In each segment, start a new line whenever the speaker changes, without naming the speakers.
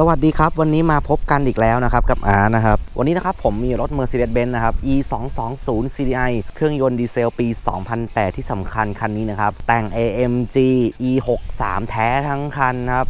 สวัสดีครับ วันนี้มาพบกันอีกแล้วนะครับ กับอาร์นะครับ วันนี้นะครับผมมีรถ Mercedes-Benz นะครับ E 2 2 0 CDI เครื่องยนต์ดีเซลปี 2008 ที่สำคัญคันนี้นะครับ แต่ง AMG E 6 3แท้ทั้งคันนะครับ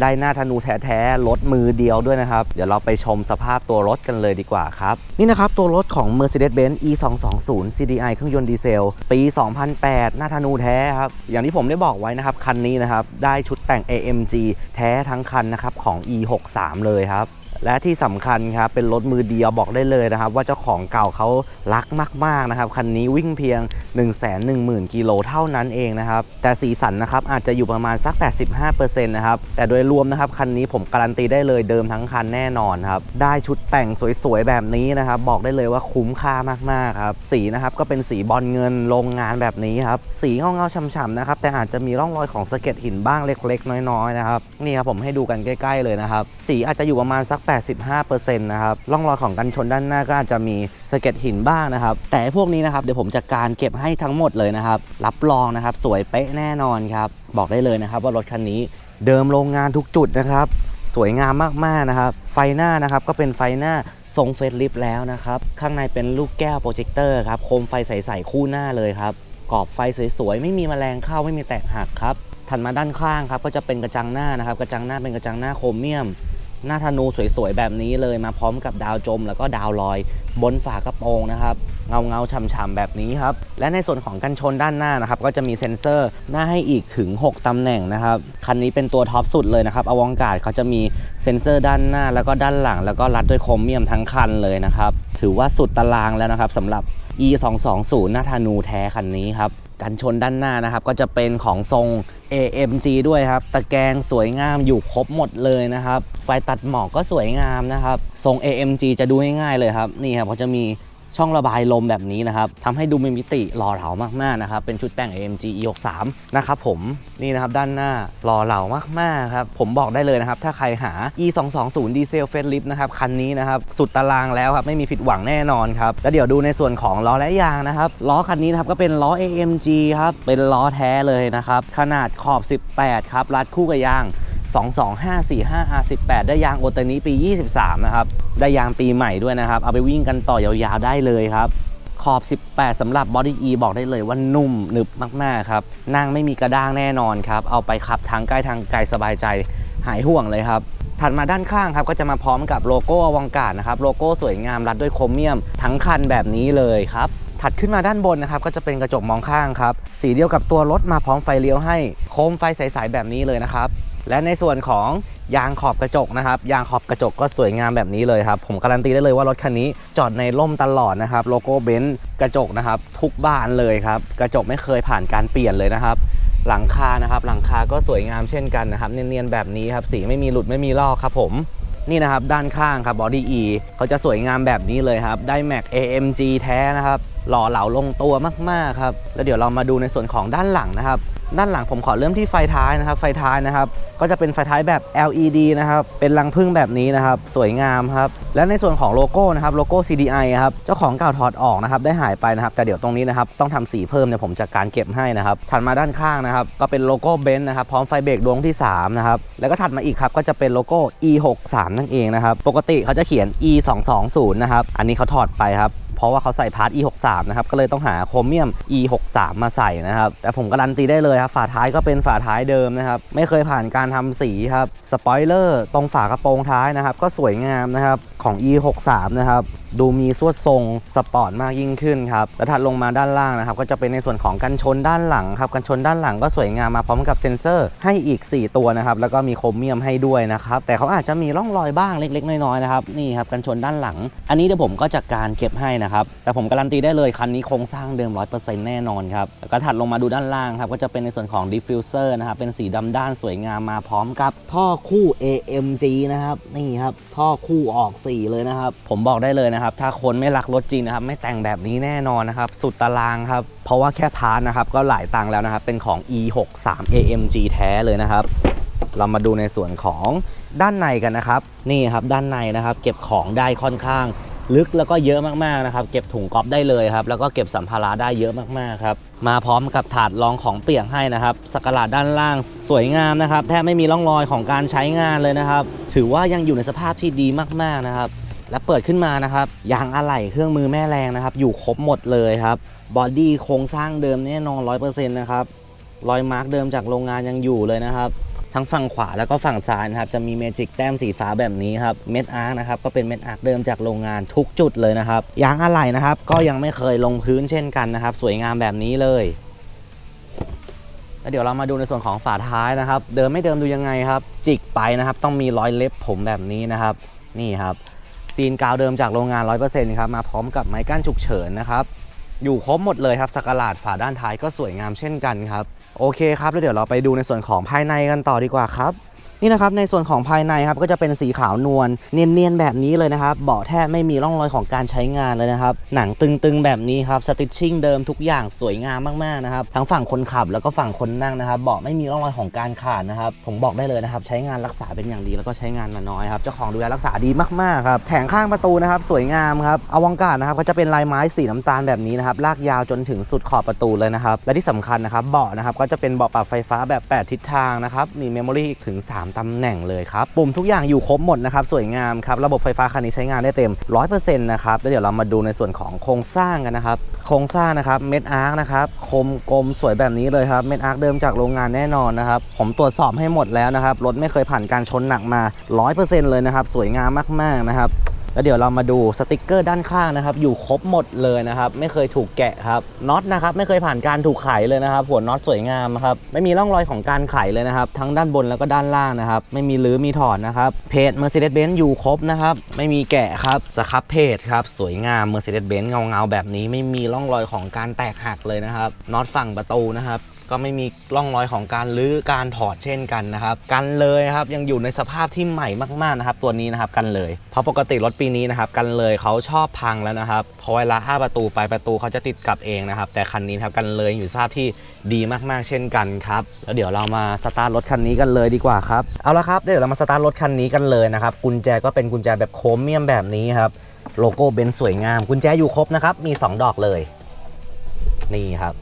ได้หน้าธนูแท้ๆรถมือเดียวด้วยนะครับ เดี๋ยวเราไปชมสภาพตัวรถกันเลยดีกว่าครับ นี่นะครับตัวรถของ Mercedes-Benz E 2 2 0 CDI เครื่องยนต์ดีเซล ปี 2008 หน้าธนูแท้ครับ อย่างที่ผมได้บอกไว้นะครับ คันนี้นะครับ ได้ชุดแต่ง AMG แท้ทั้งคันนะครับของ E 6 3 เลยครับ และที่สำคัญครับเป็นรถมือเดียวบอกได้เลยนะครับ ว่าเจ้าของเก่าเขารักมากๆนะครับคันนี้วิ่งเพียง 1 1 0 0 0 0กิโลเท่านั้นเองนะครับแต่สีสันนะครับอาจจะอยู่ประมาณสัก 85%นะครับแต่โดยรวมนะครับคันนี้ผมการันตีได้เลยเดิมทั้งคันแน่นอนครับได้ชุดแต่งสวยๆแบบนี้นะครับบอกได้เลยว่าคุ้มค่ามากๆครับสีนะครับก็เป็นสีบอลเงินโรงงานแบบนี้ครับสีเงาๆช่ำๆนะครับแต่อาจจะมีร่องรอยของสะเก็ดหินบ้างเล็ก ๆ น้อยๆนะครับนี่ครับผมให้ดูกันใกล้ ๆเลยนะครับสีอาจจะอยู่ประมาณสัก85%นะครับร่องรอยของกันชนด้านหน้าก็อาจจะมีสะเก็ดหินบ้างนะครับ แต่พวกนี้นะครับเดี๋ยวผมจะการเก็บให้ทั้งหมดเลยนะครับ รับรองนะครับ สวยเป๊ะแน่นอนครับ บอกได้เลยนะครับ ว่ารถคันนี้เดิมโรงงานทุกจุดนะครับ สวยงามมากๆนะครับ ไฟหน้านะครับก็เป็นไฟหน้าทรงเฟซลิฟต์แล้วนะครับ ข้างในเป็นลูกแก้วโปรเจคเตอร์ครับโคมไฟใสๆคู่หน้าเลยครับกรอบไฟสวยๆ ไม่มีแมลงเข้าไม่มีแตกหักครับถัดมาด้านข้างครับก็จะเป็นกระจังหน้านะครับ กระจังหน้าเป็นกระจังหน้าโครเมียม หน้าธนูสวยๆ แบบนี้เลยมาพร้อมกับดาวจม แล้วก็ดาวลอยบนฝากระโปรงนะครับ เงาเงาๆช่ำๆ แบบนี้ครับ และในส่วนของกันชนด้านหน้านะครับ ก็จะมีเซ็นเซอร์หน้าให้อีกถึง 6 ตำแหน่งนะครับ คันนี้เป็นตัวท็อปสุดเลยนะครับอวองการเขาจะมีเซ็นเซอร์ด้านหน้าแล้วก็ด้านหลัง แล้วก็รัดด้วยโครเมียมทั้งคันเลยนะครับถือว่าสุดตารางแล้วนะครับสำหรับ e 2 2 0หน้าธนูแท้คันนี้ครับกันชนด้านหน้านะครับ ก็จะเป็นของทรง AMG ด้วยครับ ตะแกรงสวยงามอยู่ครบหมดเลยนะครับ ไฟตัดหมอกก็สวยงามนะครับ ทรง AMG จะดูง่ายๆเลยครับ นี่ครับเขาจะมี ช่องระบายลมแบบนี้นะครับทำให้ดูมีมิติหล่อเหลามากๆนะครับ เป็นชุดแต่ง AMG E63 นะครับผมนี่นะครับด้านหน้าหล่อเหลามากๆครับ ผมบอกได้เลยนะครับ ถ้าใครหา E220 ดีเซลเฟสลิฟนะครับ คันนี้นะครับ สุดตารางแล้วครับ ไม่มีผิดหวังแน่นอนครับ แล้วเดี๋ยวดูในส่วนของล้อและยางนะครับ ล้อคันนี้นะครับ ก็เป็นล้อ AMG ครับ เป็นล้อแท้เลยนะครับ ขนาดขอบ 18 ครับรัดคู่กับยาง 22545 R18 ได้ยางโอตานิปี 23 นะครับ ได้ยางปีใหม่ด้วยนะครับ เอาไปวิ่งกันต่อยาวๆได้เลยครับ ขอบ 18สำหรับ Body E บอกได้เลยว่านุ่มหนึบมากๆครับ นั่งไม่มีกระด้างแน่นอนครับ เอาไปขับทางใกล้ทางไกลสบายใจหายห่วงเลยครับถัดมาด้านข้างครับก็จะมาพร้อมกับโลโก้อวังการนะครับโลโก้สวยงามรัดด้วยโครเมียม ทั้งคันแบบนี้เลยครับถัดขึ้นมาด้านบนนะครับก็จะเป็นกระจกมองข้างครับสีเดียวกับตัวรถมาพร้อมไฟเลี้ยวให้โคมไฟใสๆแบบนี้เลยนะครับ และในส่วนของยางขอบกระจกนะครับ ยางขอบกระจกก็สวยงามแบบนี้เลยครับ ผมการันตีได้เลยว่ารถคันนี้จอดในร่มตลอดนะครับ โลโก้เบนซ์กระจกนะครับ ทุกบานเลยครับ กระจกไม่เคยผ่านการเปลี่ยนเลยนะครับ หลังคานะครับ หลังคาก็สวยงามเช่นกันนะครับ เนียนๆแบบนี้ครับ สีไม่มีหลุดไม่มีลอกครับผมนี่นะครับ ด้านข้างครับ Body E เขาจะสวยงามแบบนี้เลยครับ ได้ Mac AMG แท้นะครับ หล่อเหลาลงตัวมากๆครับ แล้วเดี๋ยวเรามาดูในส่วนของด้านหลังนะครับ ด้านหลังผมขอเริ่มที่ไฟท้ายนะครับ ไฟท้ายนะครับ ก็จะเป็นไฟท้ายแบบ LED นะครับ เป็นรังพึ่งแบบนี้นะครับ สวยงามครับ และในส่วนของโลโก้นะครับ โลโก้ CDI ครับ เจ้าของเก่าถอดออกนะครับ ได้หายไปนะครับ แต่เดี๋ยวตรงนี้นะครับ ต้องทำสีเพิ่มเนี่ยผมจะการเก็บให้นะครับ ถัดมาด้านข้างนะครับ ก็เป็นโลโก้เบนซ์นะครับ พร้อมไฟเบรกดวงที่ 3 นะครับ แล้วก็ถัดมาอีกครับ ก็จะเป็นโลโก้ E63 นั่นเองนะครับ ปกติเขาจะเขียน E220 นะครับ อันนี้เขาถอดไปครับ เพราะว่าเขาใส่พาร์ท E63 นะครับก็เลยต้องหาโครเมียม E63 มาใส่นะครับแต่ผมการันตีได้เลยครับฝาท้ายก็เป็นฝาท้ายเดิมนะครับไม่เคยผ่านการทำสีครับสปอยเลอร์ตรงฝากระโปรงท้ายนะครับก็สวยงามนะครับของ E63 นะครับดูมีสวดทรงสปอร์ตมากยิ่งขึ้นครับและถัดลงมาด้านล่างนะครับก็จะเป็นในส่วนของกันชนด้านหลังครับกันชนด้านหลังก็สวยงามมาพร้อมกับเซ็นเซอร์ให้อีก 4 ตัวนะครับแล้วก็มีโครเมียมให้ด้วยนะครับแต่เขาอาจจะมีร่องรอยบ้างเล็ก ๆ น้อยๆนะครับนี่ครับกันชนด้านหลัง อันนี้เดี๋ยวผมก็จัดการเก็บให้นะครับแต่ผมการันตีได้เลยคันนี้โครงสร้างเดิม 100%แน่นอนครับแล้วก็ถัดลงมาดูด้านล่างครับ ก็จะเป็นในส่วนของดิฟฟิวเซอร์นะครับ เป็นสีดำด้านสวยงามมาพร้อมกับท่อคู่ AMG นะครับ นี่ครับ ท่อคู่ออกสีเลยนะครับ ผมบอกได้เลยนะครับ ถ้าคนไม่รักรถจริงนะครับ ไม่แต่งแบบนี้แน่นอนนะครับ สุดตารางครับ เพราะว่าแค่พาร์ทนะครับ ก็หลายตังแล้วนะครับ เป็นของ E63 AMG แท้เลยนะครับเรามาดูในส่วนของด้านในกันนะครับ นี่ครับด้านในนะครับ เก็บของได้ค่อนข้าง ลึกแล้วก็เยอะมากๆนะครับ เก็บถุงก๊อฟได้เลยครับ แล้วก็เก็บสัมภาระได้เยอะมากๆครับ มาพร้อมกับถาดรองของเปียกให้นะครับสกหลาดด้านล่างสวยงามนะครับ แทบไม่มีร่องรอยของการใช้งานเลยนะครับ ถือว่ายังอยู่ในสภาพที่ดีมากๆนะครับ และเปิดขึ้นมานะครับยางอะไหล่เครื่องมือแม่แรงนะครับ อยู่ครบหมดเลยครับบอดี้โครงสร้างเดิมแน่นอน100%นะครับรอยมาร์กเดิมจากโรงงานยังอยู่เลยนะครับ ทั้งฝั่งขวาแล้วก็ฝั่งซ้ายนะครับจะมีเมจิกแต้มสีฟ้าแบบนี้ครับเม็ดอาร์นะครับก็เป็นเม็ดอาร์เดิมจากโรงงานทุกจุดเลยนะครับยางอะไหล่นะครับก็ยังไม่เคยลงพื้นเช่นกันนะครับ สวยงามแบบนี้เลยแล้วเดี๋ยวเรามาดูในส่วนของฝาท้ายนะครับ เดิมไม่เดิมดูยังไงครับ จิกไปนะครับ ต้องมีรอยเล็บผมแบบนี้นะครับ นี่ครับซีนกาวเดิมจากโรงงาน 100%ครับมาพร้อมกับไม้กั้นฉุกเฉินนะครับ อยู่ครบหมดเลยครับสกหลาดฝาด้านท้ายก็สวยงามเช่นกันครับ โอเคครับ แล้วเดี๋ยวเราไปดูในส่วนของภายในกันต่อดีกว่าครับ นี่นะครับในส่วนของภายในครับก็จะเป็นสีขาวนวลเนียนๆแบบนี้เลยนะครับเบาะแทบไม่มีร่องรอยของการใช้งานเลยนะครับหนังตึงๆแบบนี้ครับสติชชิ่งเดิมทุกอย่างสวยงามมากๆนะครับทั้งฝั่งคนขับแล้วก็ฝั่งคนนั่งนะครับเบาะไม่มีร่องรอยของการขาดนะครับผมบอกได้เลยนะครับใช้งานรักษาเป็นอย่างดีแล้วก็ใช้งานมาน้อยครับเจ้าของดูแลรักษาดีมากๆครับแผงข้างประตูนะครับสวยงามครับอวังการนะครับก็จะเป็นลายไม้สีน้ำตาลแบบนี้นะครับลากยาวจนถึงสุดขอบประตูเลยนะครับและที่สำคัญนะครับเบาะนะครับก็จะเป็นเบาะปรับไฟฟ้าแบบ 8 ทิศทางนะครับมีเมมโมรี่ถึง 3ตำแหน่งเลยครับ ปุ่มทุกอย่างอยู่ครบหมดนะครับ สวยงามครับ ระบบไฟฟ้าคันนี้ใช้งานได้เต็ม 100%นะครับ แล้วเดี๋ยวเรามาดูในส่วนของโครงสร้างกันนะครับ โครงสร้างนะครับ เม็ดอาร์คนะครับ คมกลมสวยแบบนี้เลยครับ เม็ดอาร์คเดิมจากโรงงานแน่นอนนะครับ ผมตรวจสอบให้หมดแล้วนะครับ รถไม่เคยผ่านการชนหนักมา 100%เลยนะครับ สวยงามมากๆนะครับ แล้วเดี๋ยวเรามาดูสติกเกอร์ด้านข้างนะครับ อยู่ครบหมดเลยนะครับ ไม่เคยถูกแกะครับน็อตนะครับไม่เคยผ่านการถูกไขเลยนะครับ หัวน็อตสวยงามครับไม่มีร่องรอยของการไขเลยนะครับ ทั้งด้านบนแล้วก็ด้านล่างนะครับ ไม่มีรื้อมีถอดนะครับเพจ Mercedes-Benz อยู่ครบนะครับ ไม่มีแกะครับสครับเพจครับสวยงาม Mercedes-Benz เงาเงาๆแบบนี้ ไม่มีร่องรอยของการแตกหักเลยนะครับน็อตฝั่งประตูนะครับ ก็ไม่มีร่องรอยของการลื้อการถอดเช่นกันนะครับ กันเลยนะครับยังอยู่ในสภาพที่ใหม่มากๆนะครับ ตัวนี้นะครับกันเลย เพราะปกติรถปีนี้นะครับกันเลยเขาชอบพังแล้วนะครับพอเวลาอ้าประตูไปประตูเขาจะติดกลับเองนะครับ แต่คันนี้นครับกันเลยอยู่สภาพที่ดีมากๆ เช่นกันครับแล้วเดี๋ยวเรามาสตาร์ทรถคันนี้กันเลยดีกว่าครับเอาละครับเดี๋ยวเรามาสตาร์ทรถคันนี้กันเลยนะครับกุญแจก็เป็นกุญแจแบบโครเมียมแบบนี้ครับโลโก้เบนซ์สวยงาม กุญแจอยู่ครบนะครับมีสองดอกเลย นี่ครับ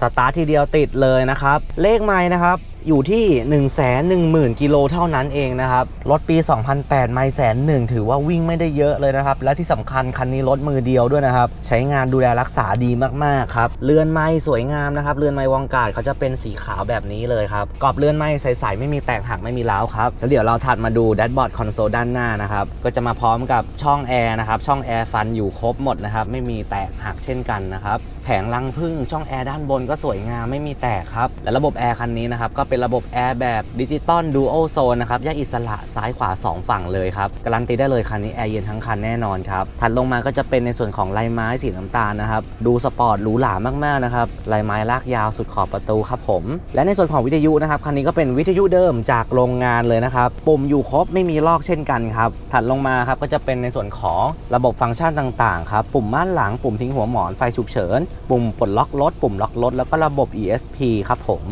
สตาร์ททีเดียวติดเลยนะครับ เลขไม้นะครับ อยู่ที่ 1 1 0 0 0 0 กิโลเท่านั้นเองนะครับ รถปี 2008 ไมล์แสนหนึ่งถือว่าวิ่งไม่ได้เยอะเลยนะครับ และที่สำคัญคันนี้รถมือเดียวด้วยนะครับ ใช้งานดูแลรักษาดีมากๆครับเรือนไม้สวยงามนะครับเรือนไม้วงกาดเขาจะเป็นสีขาวแบบนี้เลยครับกรอบเรือนไม้ใสๆไม่มีแตกหักไม่มีร้าวครับแล้วเดี๋ยวเราถัดมาดูแดชบอร์ดคอนโซลด้านหน้านะครับก็จะมาพร้อมกับช่องแอร์นะครับช่องแอร์ฟันอยู่ครบหมดนะครับไม่มีแตกหักเช่นกันนะครับ ผงลังพึ่งช่องแอร์ด้านบนก็สวยงามไม่มีแตกครับ และระบบแอร์คันนี้นะครับ ก็เป็นระบบแอร์แบบดิจิตอลดูโอโซนนะครับแยกอิสระซ้ายขวา 2 ฝั่งเลยครับ การันตีได้เลยคันนี้แอร์เย็นทั้งคันแน่นอนครับ ถัดลงมาก็จะเป็นในส่วนของลายไม้สีน้ำตาลนะครับ ดูสปอร์ตหรูหรามากๆนะครับลายไม้ลากยาวสุดขอบประตูครับผม และในส่วนของวิทยุนะครับคันนี้ก็เป็นวิทยุเดิมจากโรงงานเลยนะครับปุ่มอยู่ครบไม่มีลอกเช่นกันครับถัดลงมาครับก็จะเป็นในส่วนของระบบฟังก์ชันต่างๆครับปุ่มม่านหลังปุ่มทิ้งหัวหมอนไฟฉุกเฉินปุ่มปลดล็อกรถปุ่มล็อกรถแล้วก็ระบบ ESP ครับผม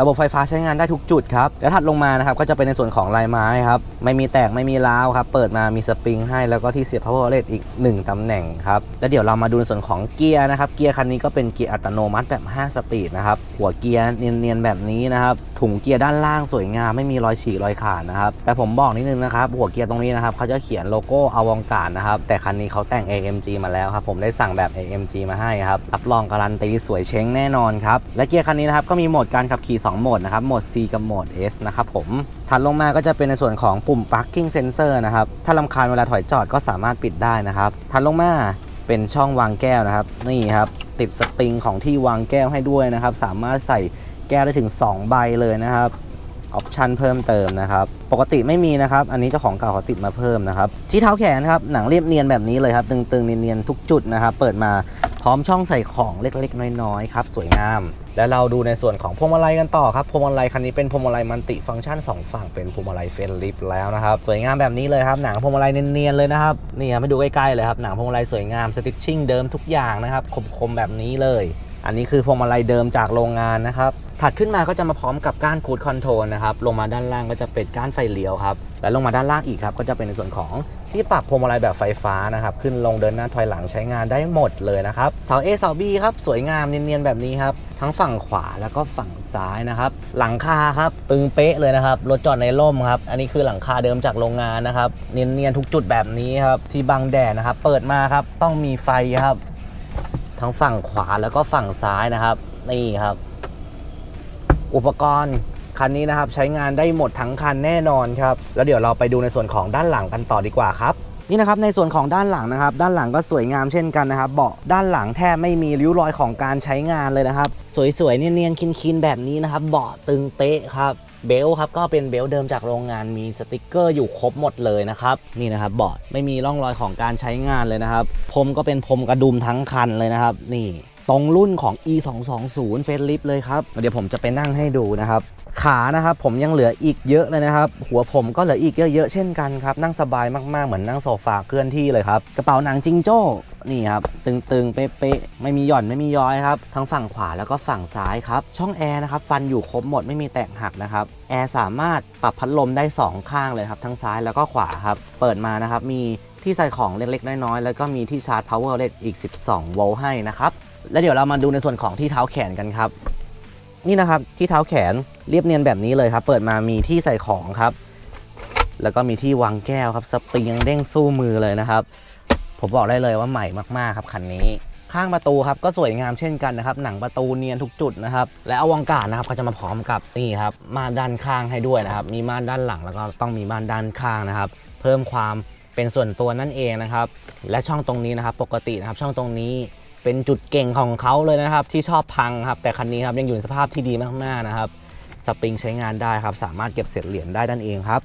ระบบไฟฟ้าใช้งานได้ทุกจุดครับ แล้วถัดลงมานะครับก็จะเป็นในส่วนของลายไม้ครับ ไม่มีแตกไม่มีร้าวครับ เปิดมามีสปริงให้ แล้วก็ที่เสียบ power outlet อีก 1 ตำแหน่งครับ แล้วเดี๋ยวเรามาดูในส่วนของเกียร์นะครับ เกียร์คันนี้ก็เป็นเกียร์อัตโนมัติแบบ 5 สปีดนะครับ หัวเกียร์เนียนๆแบบนี้นะครับ ถุงเกียร์ด้านล่างสวยงามไม่มีรอยฉีกรอยขาดนะครับ แต่ผมบอกนิดนึงนะครับ หัวเกียร์ตรงนี้นะครับเขาจะเขียนโลโก้อวองการนะครับ แต่คันนี้เขาแต่ง AMG มาแล้วครับ ผมได้สั่งแบบ AMG มาให้ครับ รับรองการันตีสวยเช้งแน่นอนครับ และเกียร์คันนี้นะครับก็มีโหมดการขับขี่ 2 โหมดนะครับ โหมด C กับโหมด S นะครับผม ถัดลงมาก็จะเป็นในส่วนของปุ่ม parking sensor นะครับ ถ้าลำคาญเวลาถอยจอดก็สามารถปิดได้นะครับ ถัดลงมาเป็นช่องวางแก้วนะครับ นี่ครับติดสปริงของที่วางแก้วให้ด้วยนะครับ สามารถใส่ แก้วได้ถึง 2 ใบเลยนะครับออปชันเพิ่มเติมนะครับ ปกติไม่มีนะครับ อันนี้เจ้าของเก่าเขาติดมาเพิ่มนะครับ ที่เท้าแขนครับ หนังเรียบเนียนแบบนี้เลยครับ ตึงๆเนียนๆทุกจุดนะครับ เปิดมาพร้อมช่องใส่ของเล็กๆ น้อยๆครับ สวยงาม แล้วเราดูในส่วนของพวงมาลัยกันต่อครับ พวงมาลัยคันนี้เป็นพวงมาลัยมันติฟังก์ชัน 2 ฝั่งเป็นพวงมาลัยเฟนลิฟแล้วนะครับ สวยงามแบบนี้เลยครับ หนังพวงมาลัยเนียนๆเลยนะครับ นี่ครับให้ดูใกล้ๆเลยครับ หนังพวงมาลัยสวยงาม สติชชิ่งเดิมทุกอย่างนะครับ คมๆแบบนี้เลย อันนี้คือพวงมาลัยเดิมจากโรงงานนะครับ ถัดขึ้นมาก็จะมาพร้อมกับก้านคูดคอนโทรลนะครับ ลงมาด้านล่างก็จะเป็นก้านไฟเลี้ยวครับ และลงมาด้านล่างอีกครับ ก็จะเป็นในส่วนของที่ปรับพวงมาลัยแบบไฟฟ้านะครับ ขึ้นลงเดินหน้าถอยหลังใช้งานได้หมดเลยนะครับ เสา A เสา B ครับ สวยงามเนียนๆแบบนี้ครับ ทั้งฝั่งขวาแล้วก็ฝั่งซ้ายนะครับ หลังคาครับ ตึงเป๊ะเลยนะครับ รถจอดในร่มครับ อันนี้คือหลังคาเดิมจากโรงงานนะครับ เนียนๆทุกจุดแบบนี้ครับ ที่บังแดดนะครับ เปิดมาครับ ต้องมีไฟครับ ทั้งฝั่งขวาแล้วก็ฝั่งซ้ายนะครับ นี่ครับ อุปกรณ์คันนี้นะครับใช้งานได้หมดทั้งคันแน่นอนครับ แล้วเดี๋ยวเราไปดูในส่วนของด้านหลังกันต่อดีกว่าครับ นี่นะครับในส่วนของด้านหลังนะครับ ด้านหลังก็สวยงามเช่นกันนะครับ เบาะด้านหลังแทบไม่มีริ้วรอยของการใช้งานเลยนะครับ สวยๆเนียนๆคินๆแบบนี้นะครับ เบาะตึงเป๊ะครับเบลต์ครับก็เป็นเบลต์เดิมจากโรงงานมีสติกเกอร์อยู่ครบหมดเลยนะครับนี่นะครับเบาะไม่มีร่องรอยของการใช้งานเลยนะครับพรมก็เป็นพรมกระดุมทั้งคันเลยนะครับ นี่ตรงรุ่นของ e 2 2 0เฟสลิฟเลยครับ เดี๋ยวผมจะไปนั่งให้ดูนะครับ ขานะครับผมยังเหลืออีกเยอะเลยนะครับ หัวผมก็เหลืออีกเยอะๆเช่นกันครับ นั่งสบายมากๆเหมือนนั่งโซฟาเคลื่อนที่เลยครับ กระเป๋าหนังจิงโจ้นี่ครับ ตึงๆ เป๊ะๆ ไม่มีหย่อนไม่มีย้อยครับ ทั้งฝั่งขวาแล้วก็ฝั่งซ้ายครับ ช่องแอร์นะครับ ฟันอยู่ครบหมดไม่มีแตกหักนะครับ แอร์สามารถปรับพัดลมได้ 2 ข้างเลยครับ ทั้งซ้ายแล้วก็ขวาครับ เปิดมานะครับ มีที่ใส่ของเล็กๆ น้อยๆ แล้วก็มีที่ชาร์จ power outlet อีก 12 โวลต์ให้นะครับ แล้วเดี๋ยวเรามาดูในส่วนของที่เท้าแขนกันครับ นี่นะครับที่เท้าแขนเรียบเนียนแบบนี้เลยครับ เปิดมามีที่ใส่ของครับ แล้วก็มีที่วางแก้วครับ สปริงเด้งสู้มือเลยนะครับ ผมบอกได้เลยว่าใหม่มากๆครับคันนี้ ข้างประตูครับก็สวยงามเช่นกันนะครับ หนังประตูเนียนทุกจุดนะครับ และอวังการนะครับก็จะมาพร้อมกับนี่ครับม่านด้านข้างให้ด้วยนะครับ มีม่านด้านหลังแล้วก็ต้องมีม่านด้านข้างนะครับ เพิ่มความเป็นส่วนตัวนั่นเองนะครับ และช่องตรงนี้นะครับ ปกตินะครับ ช่องตรงนี้ เป็นจุดเก่งของเขาเลยนะครับ ที่ชอบพังครับ แต่คันนี้ครับยังอยู่ในสภาพที่ดีมากๆนะครับ สปริงใช้งานได้ครับ สามารถเก็บเศษเหรียญได้นั่นเองครับ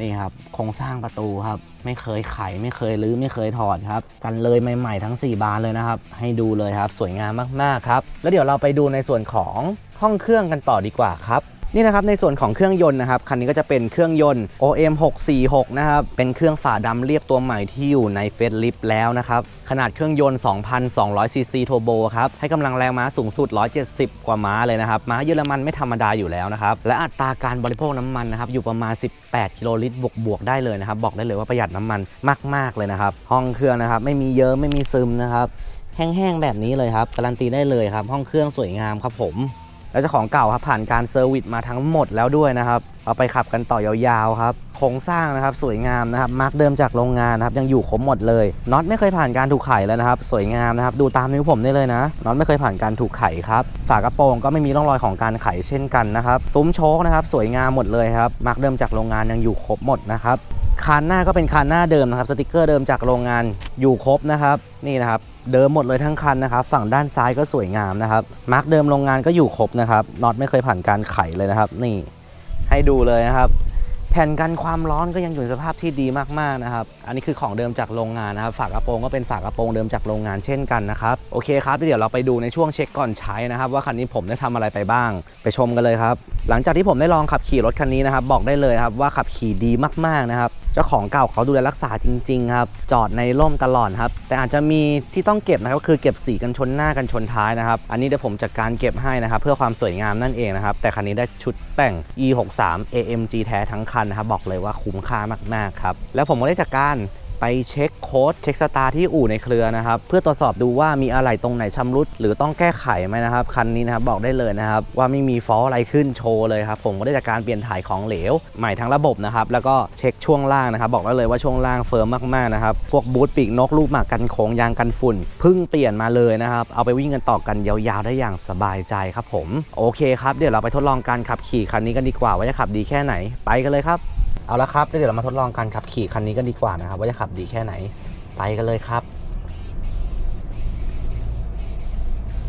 นี่ครับโครงสร้างประตูครับ ไม่เคยไขไม่เคยรื้อไม่เคยถอดครับ กันเลยใหม่ๆทั้ง 4 บานเลยนะครับ ให้ดูเลยครับ สวยงามมากๆครับ แล้วเดี๋ยวเราไปดูในส่วนของห้องเครื่องกันต่อดีกว่าครับ นี่นะครับในส่วนของเครื่องยนต์นะครับคันนี้ก็จะเป็นเครื่องยนต์ OM 646นะครับเป็นเครื่องฝาดำเรียบตัวใหม่ที่อยู่ในเฟสลิฟแล้วนะครับขนาดเครื่องยนต์ 2,200 ซีซีโทโบครับให้กำลังแรงม้าสูงสุด 170 กว่าม้าเลยนะครับม้าเยอรมันไม่ธรรมดาอยู่แล้วนะครับและอัตราการบริโภคน้ำมันนะครับอยู่ประมาณ 18 กิโลลิตรบวกๆได้เลยนะครับบอกได้เลยว่าประหยัดน้ำมันมาก ๆเลยนะครับห้องเครื่องนะครับไม่มีเยิ้มไม่มีซึมนะครับแห้งๆแบบนี้เลยครับการันตีได้เลยครับห้องเครื่องสวยงามครับผม แล้วเจ้าของเก่าครับผ่านการเซอร์วิสมาทั้งหมดแล้วด้วยนะครับ เอาไปขับกันต่อยาวๆครับโครงสร้างนะครับสวยงามนะครับมาร์กเดิมจากโรงงานนะครับยังอยู่ครบหมดเลยน็อตไม่เคยผ่านการถูกไขเลยนะครับ สวยงามนะครับดูตามนิ้วผมได้เลยนะน็อตไม่เคยผ่านการถูกไขครับฝากระโปรงก็ไม่มีร่องรอยของการไขเช่นกันนะครับซุ้มโชคนะครับสวยงามหมดเลยครับมาร์กเดิมจากโรงงานยังอยู่ครบหมดนะครับ คานหน้าก็เป็นคานหน้าเดิมนะครับสติกเกอร์เดิมจากโรงงานอยู่ครบนะครับนี่นะครับเดิมหมดเลยทั้งคันนะครับฝั่งด้านซ้ายก็สวยงามนะครับมาร์กเดิมโรงงานก็อยู่ครบนะครับน็อตไม่เคยผ่านการไขเลยนะครับ นี่ให้ดูเลยนะครับ แผ่นกันความร้อนก็ยังอยู่ในสภาพที่ดีมากๆนะครับ อันนี้คือของเดิมจากโรงงานนะครับ ฝากระโปรงก็เป็นฝากระโปรงเดิมจากโรงงานเช่นกันนะครับ โอเคครับ เดี๋ยวเราไปดูในช่วงเช็คก่อนใช้นะครับ ว่าคันนี้ผมได้ทำอะไรไปบ้าง ไปชมกันเลยครับ หลังจากที่ผมได้ลองขับขี่รถคันนี้นะครับ บอกได้เลยครับว่าขับขี่ดีมากๆนะครับ เจ้าของเก่าเขาดูแลรักษาจริงๆครับ จอดในร่มตลอดครับ แต่อาจจะมีที่ต้องเก็บนะครับก็คือเก็บสีกันชนหน้ากันชนท้ายนะครับ อันนี้เดี๋ยวผมจัดการเก็บให้นะครับ เพื่อความสวยงามนั่นเองนะครับ แต่คันนี้ได้ชุดแต่ง E63 AMG แท้ทั้งคันนะครับบอกเลยว่าคุ้มค่ามากๆครับแล้วผมก็ได้จากการ ไปเช็คโค้ดเช็คสตาร์ที่อู่ในเครือนะครับ เพื่อตรวจสอบดูว่ามีอะไรตรงไหนชำรุด หรือต้องแก้ไขไหมนะครับ คันนี้นะครับบอกได้เลยนะครับว่าไม่มีฟอลอะไรขึ้นโชว์เลยครับผมก็ได้จากการเปลี่ยนถ่ายของเหลว ใหม่ทั้งระบบนะครับแล้วก็เช็คช่วงล่างนะครับ บอกได้เลยว่าช่วงล่างเฟิร์มมากๆนะครับพวกบูทปีกนกลูกหมากกันโค้งยางกันฝุ่นพิ่งเปลี่ยนมาเลยนะครับเอาไปวิ่งกันต่อกันยาวๆได้อย่างสบายใจครับผมโอเคครับเดี๋ยวเราไปทดลองการขับขี่คันนี้กันดีกว่าว่าจะขับดีแค่ไหนไปกันเลยครับ เอาละครับเดี๋ยวเรามาทดลองการขับขี่คันนี้กันดีกว่านะครับ ว่าจะขับดีแค่ไหนไปกันเลยครับ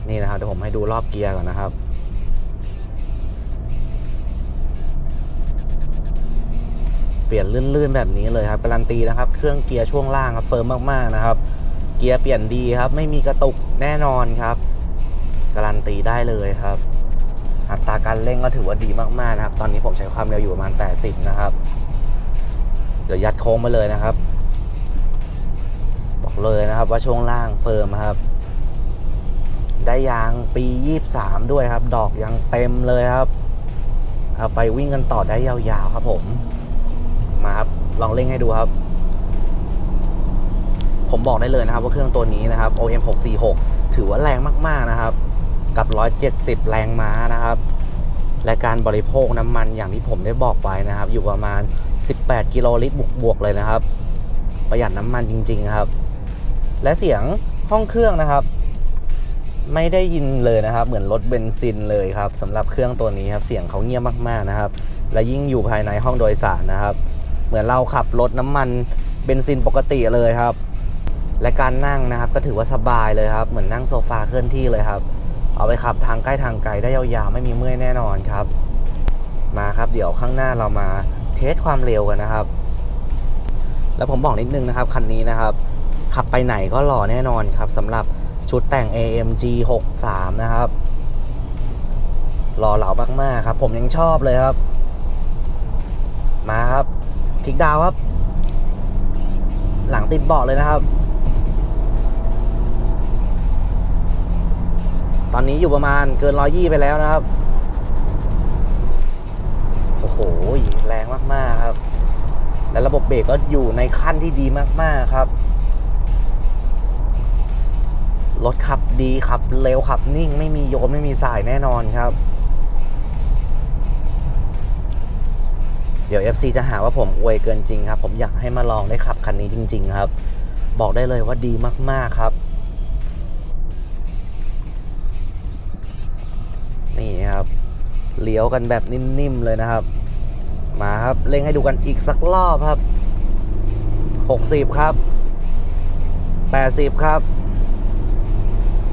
นี่นะครับเดี๋ยวผมให้ดูรอบเกียร์ก่อนนะครับเปลี่ยนลื่นๆแบบนี้เลยครับการันตีนะครับ เครื่องเกียร์ช่วงล่างครับเฟิร์มมากๆนะครับ เกียร์เปลี่ยนดีครับ ไม่มีกระตุกแน่นอนครับ การันตีได้เลยครับ อัตราการเร่งก็ถือว่าดีมากๆนะครับ ตอนนี้ผมใช้ความเร็วอยู่ประมาณ 80 นะครับ เดี๋ยวยัดโค้งมาเลยนะครับ บอกเลยนะครับว่าช่วงล่างเฟิร์มครับ ได้ยางปี 23 ด้วยครับ ดอกยังเต็มเลยครับ เอาไปวิ่งกันต่อได้ยาวๆครับผม มาครับ ลองเร่งให้ดูครับ ผมบอกได้เลยนะครับว่าเครื่องตัวนี้นะครับ OM 646 ถือว่าแรงมากๆนะครับ กับ 170 แรงม้านะครับ และการบริโภคน้ำมันอย่างที่ผมได้บอกไปนะครับ อยู่ประมาณ 18 กิโลลิตรบวกๆเลยนะครับ ประหยัดน้ำมันจริง ๆครับ และเสียงห้องเครื่องนะครับ ไม่ได้ยินเลยนะครับ เหมือนรถเบนซินเลยครับสำหรับเครื่องตัวนี้ครับ เสียงเขาเงียบมากๆนะครับ และยิ่งอยู่ภายในห้องโดยสารนะครับ เหมือนเราขับรถน้ำมันเบนซินปกติเลยครับ และการนั่งนะครับก็ถือว่าสบายเลยครับ เหมือนนั่งโซฟาเคลื่อนที่เลยครับ เอาไปขับทางใกล้ทางไกลได้ยาวๆไม่มีเมื่อยแน่นอนครับ มาครับเดี๋ยวข้างหน้าเรามาเทสความเร็วกันนะครับ แล้วผมบอกนิดนึงนะครับคันนี้นะครับ ขับไปไหนก็หล่อแน่นอนครับสำหรับชุดแต่ง AMG 63 นะครับหล่อเหลามากๆครับ ผมยังชอบเลยครับ มาครับคลิกดาวครับ หลังติดเบาะเลยนะครับ ตอนนี้อยู่ประมาณเกินร้อยยี่ไปแล้วนะครับ โอ้โห แรงมากๆครับ และระบบเบรกก็อยู่ในขั้นที่ดีมากๆครับ รถขับดีขับเร็วขับนิ่ง ไม่มีโยนไม่มีสายแน่นอนครับ เดี๋ยว FC จะหาว่าผมอวยเกินจริงครับ ผมอยากให้มาลองได้ขับคันนี้จริง ๆ ครับ บอกได้เลยว่าดีมากๆครับ เลี้ยวกันแบบนิ่มๆเลยนะครับ มาครับเร่งให้ดูกันอีกสักรอบครับ 60 ครับ 80 ครับ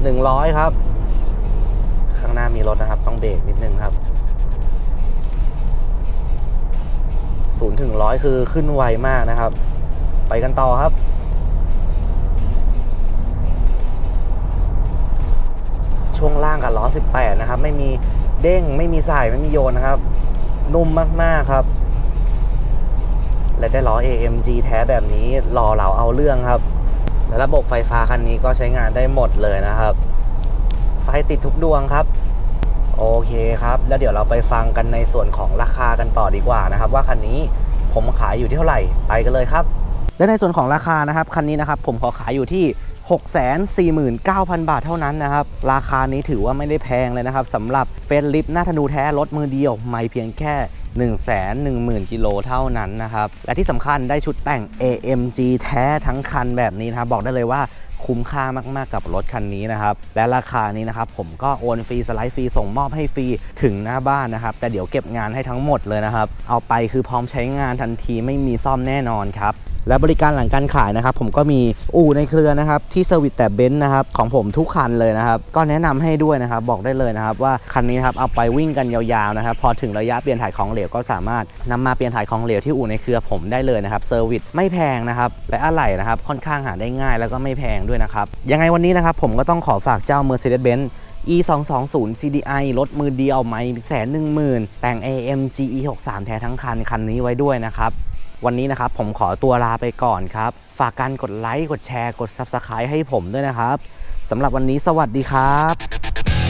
100 ครับ ข้างหน้ามีรถนะครับ ต้องเบรกนิดนึงครับ0ถึง100 คือขึ้นไวมากนะครับ ไปกันต่อครับช่วงล่างกับล้อ 18 นะครับ ไม่มี เด้งไม่มีสายไม่มีโยนนะครับ นุ่มมากๆครับ และได้ล้อ AMG แท้แบบนี้หล่อเหลาเอาเรื่องครับ และระบบไฟฟ้าคันนี้ก็ใช้งานได้หมดเลยนะครับ ไฟติดทุกดวงครับ โอเคครับ แล้วเดี๋ยวเราไปฟังกันในส่วนของราคากันต่อดีกว่านะครับ ว่าคันนี้ผมขายอยู่ที่เท่าไหร่ไปกันเลยครับ และในส่วนของราคานะครับคันนี้นะครับผมขอขายอยู่ที่ 649,000 บาทเท่านั้นนะครับ ราคานี้ถือว่าไม่ได้แพงเลยนะครับสำหรับเฟสลิฟหน้าธนูแท้รถมือเดียวไม่เพียงแค่1 1 0 0 0 0 กิโลเท่านั้นนะครับ และที่สำคัญได้ชุดแต่ง AMG แท้ทั้งคันแบบนี้นะครับ บอกได้เลยว่าคุ้มค่ามาก ๆ กับรถคันนี้นะครับ และราคานี้นะครับ ผมก็โอนฟรี สไลด์ฟรี ส่งมอบให้ฟรี ถึงหน้าบ้านนะครับ แต่เดี๋ยวเก็บงานให้ทั้งหมดเลยนะครับ เอาไปคือพร้อมใช้งานทันทีไม่มีซ่อมแน่นอนครับ และบริการหลังการขายนะครับ ผมก็มีอู่ในเครือนะครับ ที่เซอร์วิสแต่เบนซ์นะครับ ของผมทุกคันเลยนะครับ ก็แนะนำให้ด้วยนะครับ บอกได้เลยนะครับ ว่าคันนี้นครับเอาไปวิ่งกันยาวๆนะครับ พอถึงระยะเปลี่ยนถ่ายของเหลวก็สามารถนำมาเปลี่ยนถ่ายของเหลวที่อู่ในเครือผมได้เลยนะครับเซอร์วิสไม่แพงนะครับและอะไหล่นะครับค่อนข้างหาได้ง่ายแล้วก็ไม่แพงด้วยนะครับยังไงวันนี้นะครับผมก็ต้องขอฝากเจ้า Mercedes-Benz e 2 2 0 CDI รถมือเดียวไม่แสนหนึ่งหมื่นแต่ง AMG e 6 3แท้ทั้งคัน คันนี้ไว้ด้วยนะครับ วันนี้นะครับผมขอตัวลาไปก่อนครับ ฝากการกดไลค์กดแชร์กด Subscribe ให้ผมด้วยนะครับสำหรับวันนี้สวัสดีครับ